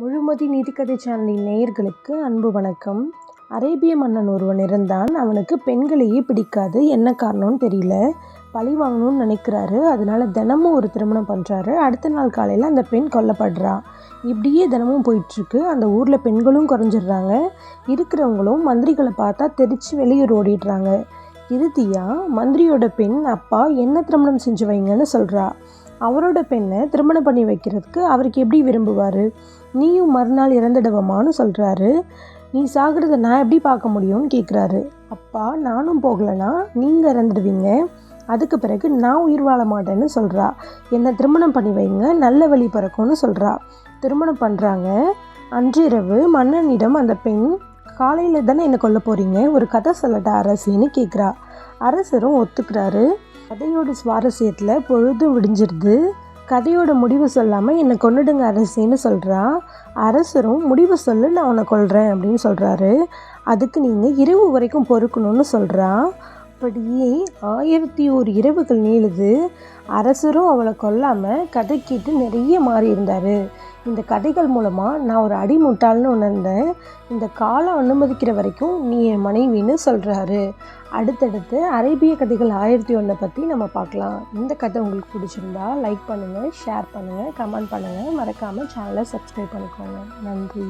முழுமதி நீதிக்கதை சேனலின் நேயர்களுக்கு அன்பு வணக்கம். அரேபிய மன்னன் ஒருவன் இருந்தான் அவனுக்கு பெண்களையே பிடிக்காது. என்ன காரணம்னு தெரியல. பழி வாங்கணும்னு நினைக்கிறாரு. அதனால தினமும் ஒரு திருமணம் பண்ணுறாரு அடுத்த நாள் காலையில் அந்த பெண் கொல்லப்படுறா. இப்படியே தினமும் போயிட்டுருக்கு. அந்த ஊரில் பெண்களும் குறைஞ்சிடுறாங்க. இருக்கிறவங்களும் மந்திரிகளை பார்த்தா தெரிச்சு வெளியூர் ஓடிடுறாங்க. இறுதியாக மந்திரியோட பெண் அப்பா என்ன திருமணம் செஞ்சு வைங்கன்னு சொல்கிறா அவரோட பெண்ணை திருமணம் பண்ணி வைக்கிறதுக்கு அவருக்கு எப்படி விரும்புவார்? நீயும் மறுநாள் இறந்துடுவமான்னு சொல்கிறாரு நீ சாகிறத நான் எப்படி பார்க்க முடியும்னு கேட்குறாரு அப்பா நானும் போகலைன்னா நீங்கள் இறந்துடுவீங்க. அதுக்கு பிறகு நான் உயிர் வாழ மாட்டேன்னு சொல்கிறா என்னை திருமணம் பண்ணி வைங்க நல்ல வழி பிறக்கும்னு சொல்கிறா திருமணம் பண்ணுறாங்க அன்றிரவு மன்னனிடம் அந்த பெண் காலையில் தானே என்னை கொல்ல போகிறீங்க ஒரு கதை சொல்லட்டா அரசின்னு கேட்குறா அரசரும் ஒத்துக்கிறாரு. கதையோட சுவாரஸ்யத்தில் பொழுதும் விடிஞ்சிருது. கதையோட முடிவு சொல்லாமல் என்னை கொண்டுடுங்க அரசின்னு சொல்கிறா அரசரும் முடிவு சொல்லு நான் உன்னை கொள்கிறேன் அப்படின்னு சொல்கிறாரு அதுக்கு நீங்கள் இரவு வரைக்கும் பொறுக்கணும்னு சொல்கிறா அப்படியே ஆயிரத்தி ஒரு இரவுகள் நீளுது. அரசரும் அவளை கொல்லாமல் கதை கேட்டு நிறைய மாறி இருந்தார். இந்த கதைகள் மூலமாக நான் ஒரு அடிமுட்டாள்னு உணர்ந்தேன். இந்த காலம் அனுமதிக்கிற வரைக்கும் நீ என் மனைவின்னு சொல்கிறாரு அடுத்தடுத்து அரேபிய கதைகள் ஆயிரத்தி ஒன்றை பற்றி நம்ம பார்க்கலாம். இந்த கதை உங்களுக்கு பிடிச்சிருந்தா லைக் பண்ணுங்கள் ஷேர் பண்ணுங்கள் கமெண்ட் பண்ணுங்கள் மறக்காமல் சேனலை சப்ஸ்கிரைப் பண்ணிக்கோங்க. நன்றி.